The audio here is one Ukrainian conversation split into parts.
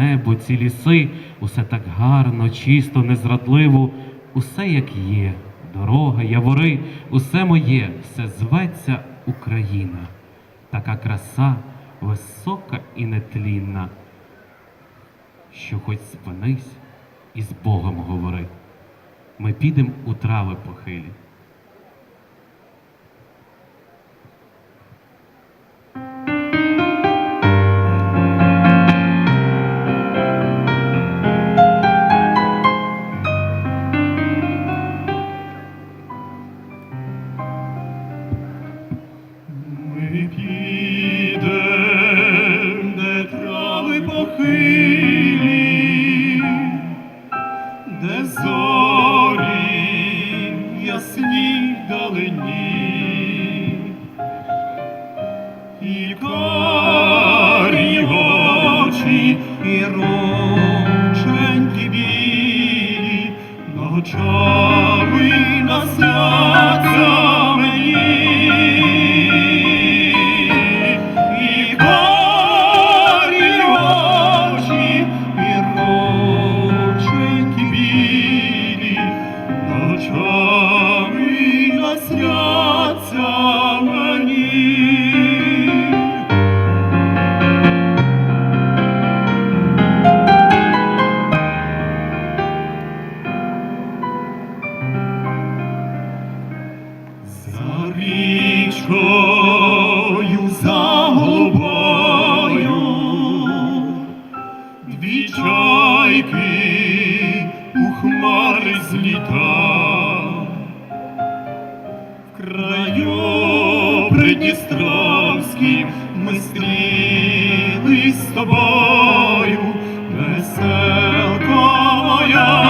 небо, ці ліси, усе так гарно, чисто, незрадливо, усе як є, дорога, явори, усе моє, все зветься Україна. Така краса висока і нетлінна, що хоч спинись і з Богом говори. Ми підемо у трави похилі. Похилі, де зорі ясні далині, і карі очі, і рученьки білі, ночами ночами насняться мені. За Придністровським ми стрілись з тобою, веселко моя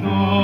child.